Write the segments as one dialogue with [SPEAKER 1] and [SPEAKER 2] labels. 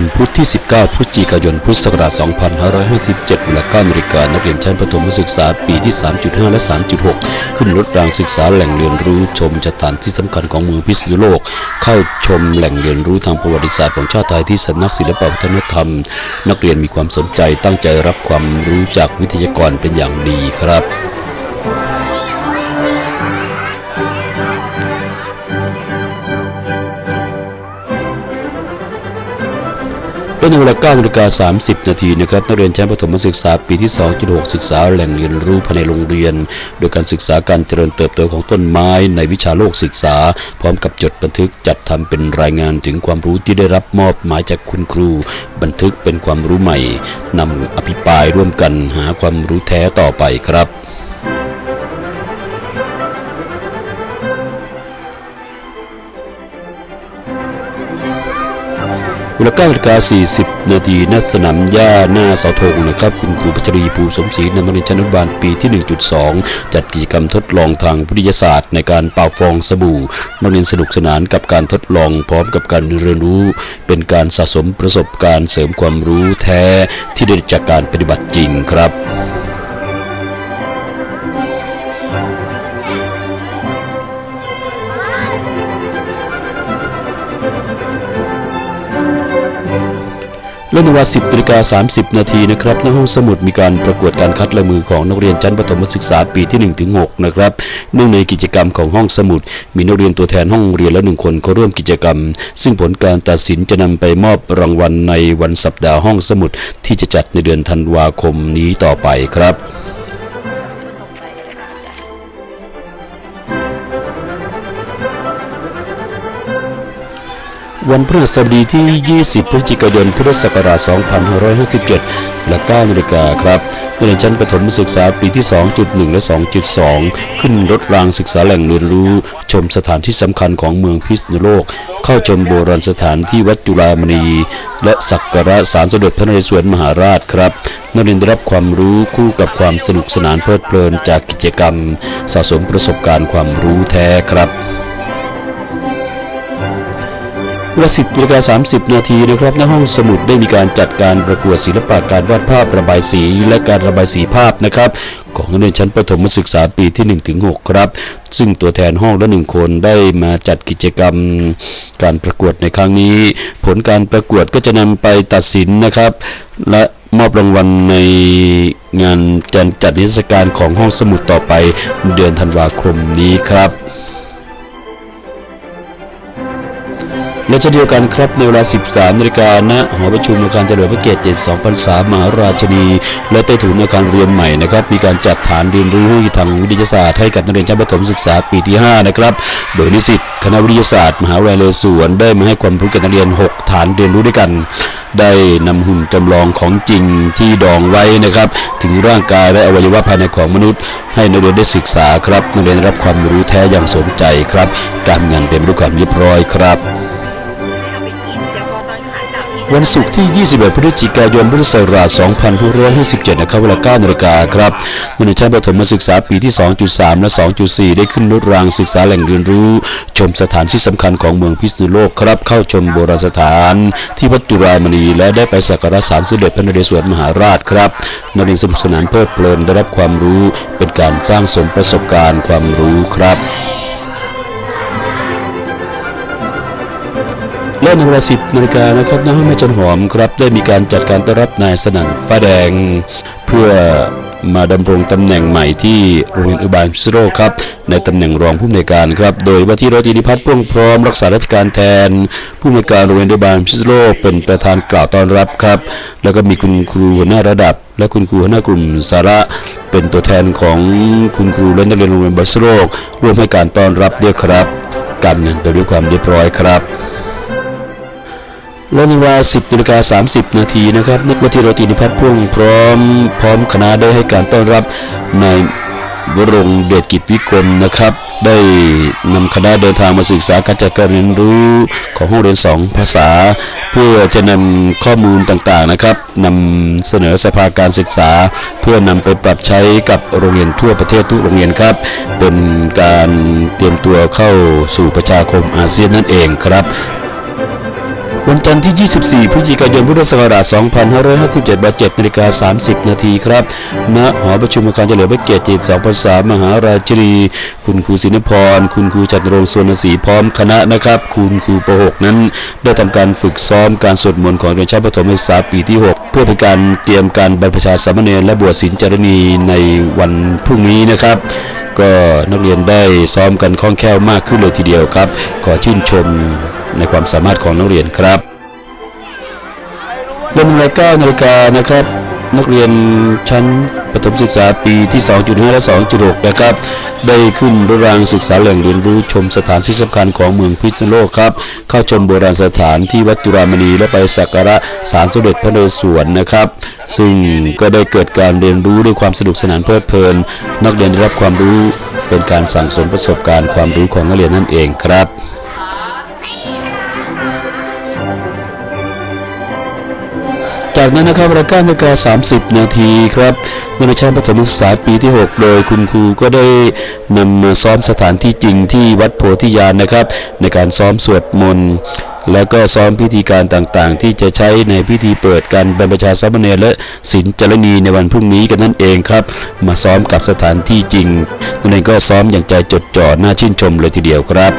[SPEAKER 1] วันพุธที่ 19 พฤศจิกายน พุทธศักราช 2557เวลา9นาฬิกานักเรียนชั้นประถมศึกษาปีที่ 3.5 และ 3.6 ขึ้นรถรางศึกษาแหล่งเรียนรู้ชมสถานที่สำคัญของเมืองพิษณุโลก เข้าชมแหล่งเรียนรู้ทางประวัติศาสตร์ของชาติไทยที่สำนักศิลปวัฒนธรรม นักเรียนมีความสนใจตั้งใจรับความรู้จากวิทยากรเป็นอย่างดีครับ เป็นเวลา9นาฬิกา30 นาทีนะครับนักเรียนชั้นประถมศึกษาปีที่ 2.6 ศึกษาแหล่งเรียนรู้ภายในโรงเรียน โดยการศึกษาการเจริญเติบโตของต้นไม้ในวิชาโลกศึกษา พร้อมกับจดบันทึกจัดทำเป็นรายงานถึงความรู้ที่ได้รับมอบหมายจากคุณครู บันทึกเป็นความรู้ใหม่นำอภิปรายร่วมกันหาความรู้แท้ต่อไปครับ เวลา9นาฬิกา40 นาทีณสนามหญ้าหน้าเสาธงนะครับ คุณครูพัชรีภูสมศรีนำนักเรียนชั้นอนุบาลปีที่ 1.2 จัดกิจกรรมทดลองทางวิทยาศาสตร์ ในการเป่าฟองสบู่นักเรียนสนุกสนานกับการทดลองพร้อมกับการเรียนรู้ เป็นการสะสมประสบการณ์เสริมความรู้แท้ที่ได้จากการปฏิบัติจริงครับ และในเวลา10นาฬิกา30 นาทีนะครับในห้องสมุดมีการประกวดการคัดลายมือของนักเรียนชั้นประถมศึกษาปีที่1ถึง6นะครับเนื่องในกิจกรรมของห้องสมุด มีนักเรียนตัวแทนห้องเรียนละหนึ่งคนเข้าร่วมกิจกรรม ซึ่งผลการตัดสินจะนำไปมอบรางวัลในวันสัปดาห์ห้องสมุดที่จะจัดในเดือนธันวาคมนี้ต่อไปครับ วันพฤหัสบดีที่ 20 พฤศจิกายน พุทธศักราช 2557และ9นาฬิกาครับนักเรียนชั้นประถมศึกษาปีที่ 2.1 และ 2.2 ขึ้นรถรางศึกษาแหล่งเรียนรู้ ชมสถานที่สำคัญของเมืองพิษณุโลก เข้าชมโบราณสถานที่วัดจุฬามณี และสักการะสารสมเด็จพระนเรศวรมหาราชครับนักเรียนได้รับความรู้คู่กับความสนุกสนานเพลิดเพลินจากกิจกรรม สะสมประสบการณ์ความรู้แท้ครับ เวลา10นาฬิกา30นาทีนะครับในห้องสมุดได้มีการจัดการประกวดศิลปะการวาดภาพระบายสี และการระบายสีภาพนะครับของนักเรียนชั้นประถมศึกษาปีที่ 1 ถึง 6 ครับ ซึ่งตัวแทนห้องละหนึ่งคนได้มาจัดกิจกรรมการประกวดในครั้งนี้ ผลการประกวดก็จะนำไปตัดสินนะครับ และมอบรางวัลในงานจัดนิทรรศการของห้องสมุดต่อไปเดือนธันวาคมนี้ครับ และเช่นเดียวกันครับในเวลา 13นาฬิกาณหอประชุมอาคารเจริญพระเกียรติ72พรรษามหาราชนีและใต้ถุนอาคารเรียนใหม่นะครับมีการจัดฐานเรียนรู้ทางวิทยาศาสตร์ให้กับนักเรียนชั้นประถมศึกษาปีที่ 5 นะครับ โดยนิสิตคณะวิทยาศาสตร์ มหาวิทยาลัยนเรศวรได้มาให้ความรู้แก่นักเรียน 6 ฐานเรียนรู้ด้วยกัน ได้นำหุ่นจำลองของจริงที่ดองไว้นะครับ ถึงร่างกายและอวัยวะภายในของมนุษย์ ให้นักเรียนได้ศึกษาครับนักเรียนรับความรู้แท้อย่างสนใจครับ การงานเป็นรูปความเรียบร้อยครับ
[SPEAKER 2] วัน
[SPEAKER 1] ศุกร์ที่ 21 พฤศจิกายนพุทธศักราช 2557 นะครับเวลา9นาฬิกาครับนักเรียนชั้นประถมศึกษาปีที่ 2.3 และ 2.4 ได้ขึ้นรถรางศึกษาแหล่งเรียนรู้ ชมสถานที่สำคัญของเมืองพิษณุโลกครับ เข้าชมโบราณสถาน ที่วัดจุฬามณีและได้ไปสักการะสารสมเด็จพระนเรศวรมหาราชครับนักเรียนสนุกสนานเพลิดเพลินได้รับความรู้เป็นการสร้างสมประสบการณ์ความรู้ครับ และในเวลา10นาฬิกานะครับณห้องแม่จันหอมครับได้มีการจัดการต้อนรับนายสนั่นฟ้าแดง เพื่อมาดำรงตำแหน่งใหม่ที่โรงเรียนอุบาลพิศโรครับ ในตำแหน่งรองผู้อำนวยการครับ โดยว่าที่ร้อยตรีนิพัฒน์พ่วงพร้อมรักษาราชการแทน ผู้อำนวยการโรงเรียนอุบาลพิศโรเป็นประธานกล่าวต้อนรับครับ แล้วก็มีคุณครูหัวหน้าระดับ และคุณครูหัวหน้ากลุ่มสาระเป็นตัวแทนของคุณครูและนักเรียนโรงเรียนบัสโรกร่วมให้การต้อนรับด้วยครับ การเงินไปด้วยความเรียบร้อยครับ และในเวลา10นาฬิกา30 นาทีนะครับนักวิทยาลัยนิพัฒน์พ่วงพร้อม พร้อมคณะได้ให้การต้อนรับในวรงเดชกิจวิกรมนะครับ ได้นำคณะเดินทางมาศึกษาการจัดการเรียนรู้ของห้องเรียน 2 ภาษา เพื่อจะนำข้อมูลต่างๆนะครับนำเสนอสภาการศึกษา เพื่อนำไปปรับใช้กับโรงเรียนทั่วประเทศทุกโรงเรียนครับ เป็นการเตรียมตัวเข้าสู่ประชาคมอาเซียนนั่นเองครับ วันจันทร์ที่ 24 พฤศจิกายน พุทธศักราช 2557บัด7นาฬิกา30 นาทีครับ ณ หอประชุมอาคารเฉลิมพระเกียรติ2ภาษามหาราชินีคุณครูศินพร คุณครูจันทรงค์สวนศรีพร้อมคณะนะครับ คุณครูประหกนั้น ได้ทำการฝึกซ้อมการสวดมนต์ของเรียนชั้นประถมศึกษาปีที่ 6 เพื่อเป็นการเตรียมการบรรพชาสามเณรและบวชศิลจารณีในวันพรุ่งนี้นะครับก็นักเรียนได้ซ้อมกันคล่องแคล่วมากขึ้นเลยทีเดียวครับ ขอชื่นชม ในความสามารถของนักเรียนครับเริ่มเวลา9นาฬิกานะครับ นักเรียนชั้นประถมศึกษาปีที่ 2.5 และ 2.6 นะครับ ได้ขึ้นรถรางศึกษาแหล่งเรียนรู้ชมสถานที่สำคัญของเมืองพิษณุโลกครับ เข้าชมโบราณสถานที่วัดจุฬามณีและไปสักการะศาลสมเด็จพระนเรศวรนะครับ ซึ่งก็ได้เกิดการเรียนรู้ด้วยความสนุกสนานเพลิดเพลิน นักเรียนได้รับความรู้เป็นการสั่งสมประสบการณ์ความรู้ของนักเรียนนั่นเองครับ จากนั้นนะครับเวลา9นาฬิกา30 นาทีครับนักเรียนชั้นประถมศึกษาปีที่ 6 โดยคุณครูก็ได้นำมาซ้อมสถานที่จริงที่วัดโพธิญาณนะครับ ในการซ้อมสวดมนต์และก็ซ้อมพิธีการต่างๆ ที่จะใช้ในพิธีเปิดการบรรพชาสามเณรและศีลจรณีในวันพรุ่งนี้กันนั่นเองครับ มาซ้อมกับสถานที่จริงนักเรียนก็ซ้อมอย่างใจจดจ่อน่าชื่นชมเลยทีเดียวครับ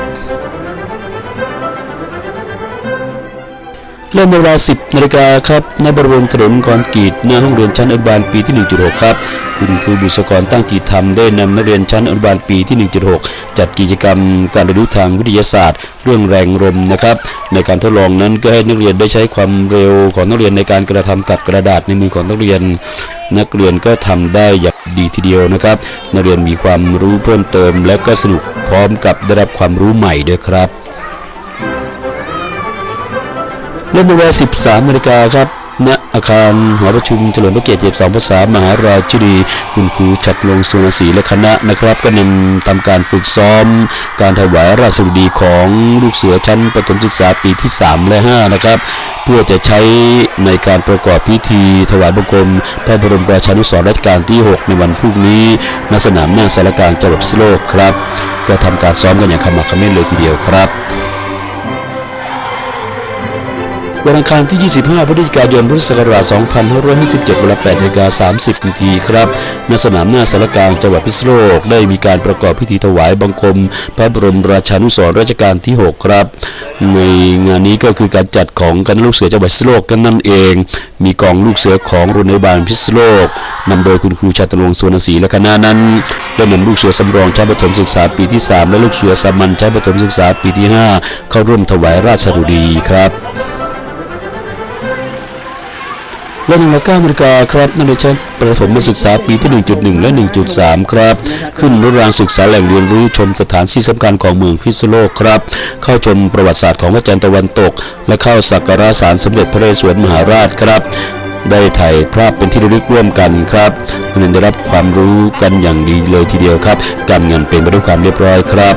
[SPEAKER 1] เริ่มในเวลา 10นาฬิกาครับณบริเวณถนนคอนกรีตหน้าห้องเรียนชั้นอนุบาลปีที่ 1.6 ครับ คุณครูบุษกรตั้งจิตธรรมได้นำนักเรียนชั้นอนุบาลปีที่ 1.6 จัดกิจกรรมการเรียนรู้ทางวิทยาศาสตร์ เรื่องแรงลมนะครับ ในการทดลองนั้นก็ให้นักเรียนได้ใช้ความเร็วของนักเรียนในการกระทำกับกระดาษในมือของนักเรียน นักเรียนก็ทำได้อย่างดีทีเดียวนะครับ นักเรียนมีความรู้เพิ่มเติมและก็สนุกพร้อมกับได้รับความรู้ใหม่ด้วยครับ เริ่มในเวลา 13นาฬิกาครับณอาคารหอประชุมเฉลิมพระเกียรติ72ภาษามหาราชินีคุณครูชัดลงสุนศรีและคณะนะครับ ก็นำทำการฝึกซ้อม การถวายราชสุดีของลูกเสือชั้นประถมศึกษาปีที่ 3 และ 5 นะครับ เพื่อจะใช้ในการประกอบพิธีถวายบังคมพระบรมราชานุสรณ์รัชกาลที่ 6 ในวันพรุ่งนี้ณสนามหน้าสารกลางจังหวัดพิษณุโลกครับ ก็ทำการซ้อมกันอย่างขมักเขม้นเลยทีเดียวครับ วันอังคารที่ 25 พฤศจิกายน พุทธศักราช 2557 เวลา8นาฬิกา30 นาทีครับ ณ สนามหน้าสารกลางจังหวัดพิษณุโลก ได้มีการประกอบพิธีถวายบังคม พระบรมราชานุสรณ์รัชกาลที่ 6 ครับ ในงานนี้ก็คือการจัดของคณะลูกเสือจังหวัดพิษณุโลกกันนั่นเอง มีกองลูกเสือของโรงพยาบาลพิษณุโลกนำโดยคุณครูชาตรงค์สวนศรีและคณะนั้นได้นำลูกเสือสำรองชั้นประถมศึกษาปีที่ 3 และลูกเสือสามัญชั้นประถมศึกษาปีที่ 5 เข้าร่วมถวายราชดุดีครับ และในเวลา9นาฬิกาครับนักเรียนชั้นประถมศึกษาปีที่ 1.1 และ 1.3 ครับ ขึ้นรถรางศึกษาแหล่งเรียนรู้ชมสถานที่สำคัญของเมืองพิษณุโลกครับ เข้าชมประวัติศาสตร์ของพระจันทร์ตะวันตก และเข้าสักการะศาลสมเด็จพระนเรศวรมหาราชครับได้ถ่ายภาพเป็นที่ระลึกร่วมกันครับนักเรียนได้รับความรู้กันอย่างดีเลยทีเดียวครับ การงานเป็นไปด้วยความเรียบร้อยครับ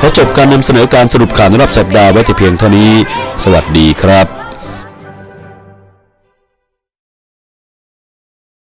[SPEAKER 1] ขอจบการนำเสนอการสรุปข่าวในรอบสัปดาห์ไว้แต่เพียงเท่านี้ สวัสดีครับ